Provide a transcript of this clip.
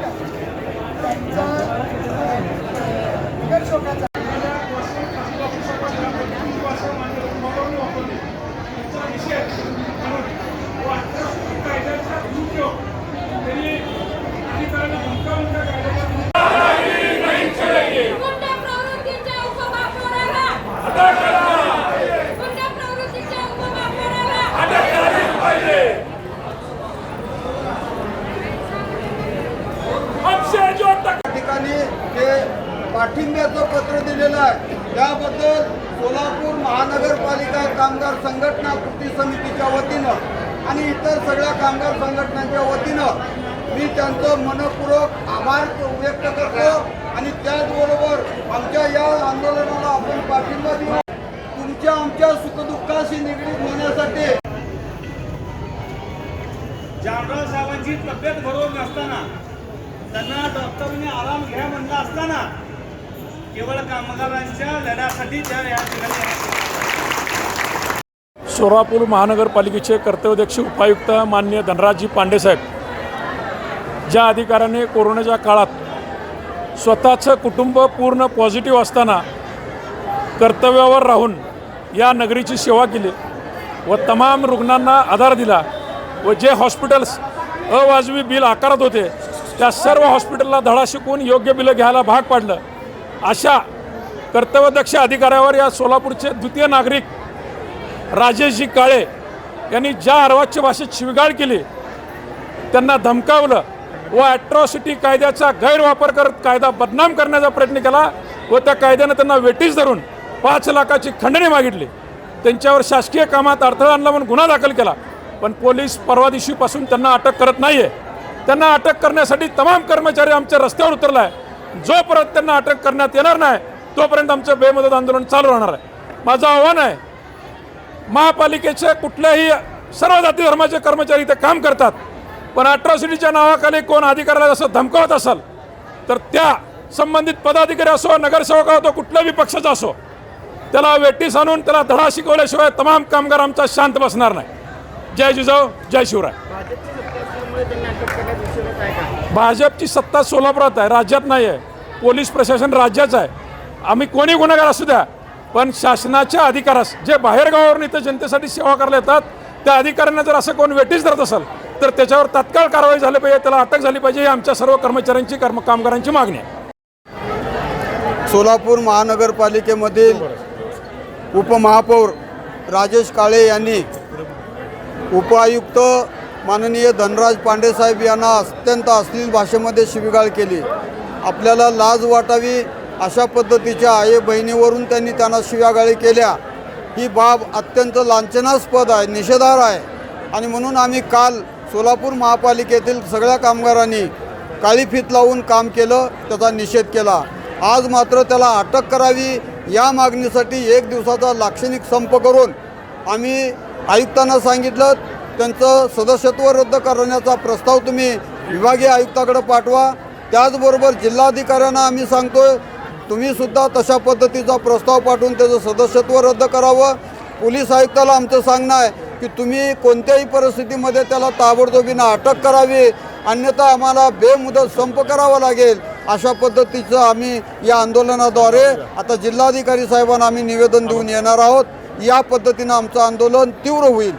Yeah. ठिकाणी हे पाठिंब्याचं पत्र दिलेलं आहे. त्याबद्दल सोलापूर महानगरपालिका कामगार संघटना कृती समितीच्या वतीनं आणि इतर सगळ्या कामगार संघटनांच्या वतीनं मी त्यांचं मनपूर्वक आभार व्यक्त करतो आणि त्याचबरोबर आमच्या या आंदोलनाला आपण पाठिंबा देऊ. तुमच्या आमच्या सुखदुःखाशी निगडीत होण्यासाठी जामराव साहेबांची तब्येत बरोबर नसताना त्यांना डॉक्टरने आराम घ्या म्हणलं असताना केवळ कामगारांच्या लढ्यासाठी त्या या ठिकाणी सोलापूर महानगरपालिकेचे कर्तव्यध्यक्ष उपायुक्त मान्य धनराजजी पांडेसाहेब ज्या अधिकाऱ्याने कोरोनाच्या काळात स्वतःचं कुटुंब पूर्ण पॉझिटिव्ह असताना कर्तव्यावर राहून या नगरीची सेवा केली व तमाम रुग्णांना आधार दिला व जे हॉस्पिटल्स अवाजवी बिल आकारत होते त्या सर्व हॉस्पिटलला धडा शिकवून योग्य बिलं घ्यायला भाग पाडलं. अशा कर्तव्यदक्ष अधिकाऱ्यावर या सोलापूरचे द्वितीय नागरिक राजेशजी काळे यांनी ज्या अर्वाच्य भाषेत शिवगाळ केली त्यांना धमकावलं व ॲट्रॉसिटी कायद्याचा गैरवापर करत कायदा बदनाम करण्याचा प्रयत्न केला व त्या कायद्यानं त्यांना वेटीस धरून पाच लाखाची खंडणी मागितली. त्यांच्यावर शासकीय कामात अडथळा आणला म्हणून गुन्हा दाखल केला. पण पोलीस परवा दिवशीपासून त्यांना अटक करत नाही आहे त्यांना अटक करण्यासाठी तमाम कर्मचारी आमच्या रस्त्यावर उतरला आहे जोपर्यंत त्यांना अटक करण्यात येणार नाही तोपर्यंत आमचं बेमदत आंदोलन चालू राहणार आहे. माझं आव्हान आहे महापालिकेचे कुठल्याही सर्व जाती धर्माचे कर्मचारी इथे काम करतात पण अट्रॉसिटीच्या नावाखाली कोण अधिकाऱ्याला जसं धमकावत असाल तर त्या संबंधित पदाधिकारी असो नगरसेवक असो कुठल्या पक्षाचा असो त्याला वेटीस आणून त्याला धडा शिकवल्याशिवाय तमाम कामगार आमचा शांत बसणार नाही. जय जिजाऊ जय शिवराय. भाजपची सत्ता सोलापुरात आहे राज्यात नाही आहे. पोलीस प्रशासन राज्याचं आहे. आम्ही कोणी गुन्हेगार असू द्या पण शासनाच्या अधिकारास जे बाहेरगावावरून इथं जनतेसाठी सेवा करायला येतात त्या अधिकाऱ्यांना जर असं कोण वेटीस धरत असेल तर त्याच्यावर तात्काळ कारवाई झाली पाहिजे त्याला अटक झाली पाहिजे ही आमच्या सर्व कर्मचाऱ्यांची कर्म कामगारांची मागणी आहे. सोलापूर महानगरपालिकेमधील उपमहापौर राजेश काळे यांनी उपआयुक्त माननीय धनराज पांडेसाहेब यांना अत्यंत अश्लील भाषेमध्ये शिवीगाळ केली. आपल्याला लाज वाटावी अशा पद्धतीच्या आई बहिणीवरून त्यांनी त्यांना शिव्यागाळी केल्या. ही बाब अत्यंत लांछनास्पद आहे निषेधार आहे. आणि म्हणून आम्ही काल सोलापूर महापालिकेतील सगळ्या कामगारांनी काळी फीत लावून काम केलं त्याचा निषेध केला. आज मात्र त्याला अटक करावी या मागणीसाठी एक दिवसाचा लाक्षणिक संप करून आम्ही आयुक्तांना सांगितलं त्यांचं सदस्यत्व रद्द करण्याचा प्रस्ताव तुम्ही विभागीय आयुक्ताकडे पाठवा. त्याचबरोबर जिल्हाधिकाऱ्यांना आम्ही सांगतोय तुम्ही सुद्धा तशा पद्धतीचा प्रस्ताव पाठवून त्याचं सदस्यत्व रद्द करावं. पोलीस आयुक्ताला आमचं सांगणं आहे की तुम्ही कोणत्याही परिस्थितीमध्ये त्याला ताबडतोबीनं अटक करावी. अन्यथा आम्हाला बेमुदत संप करावा लागेल. अशा पद्धतीचं आम्ही या आंदोलनाद्वारे आता जिल्हाधिकारी साहेबांना आम्ही निवेदन देऊन येणार आहोत. या पद्धतीनं आमचं आंदोलन तीव्र होईल.